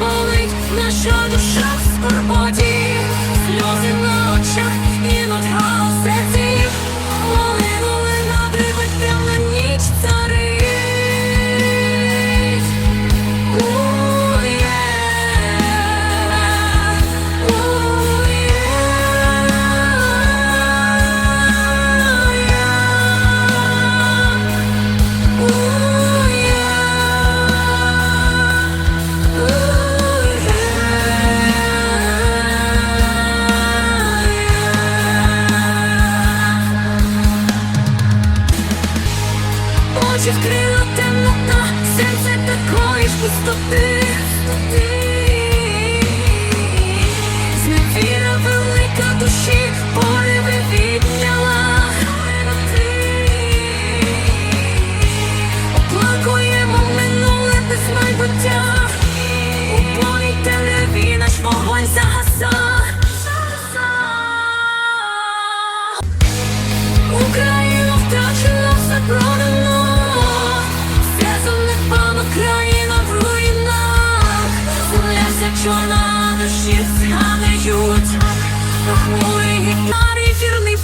болить наша душа в скорботі. Очі вкрила темнота, серце такої ж пустоти. що на душі згадають, хмурий ефірний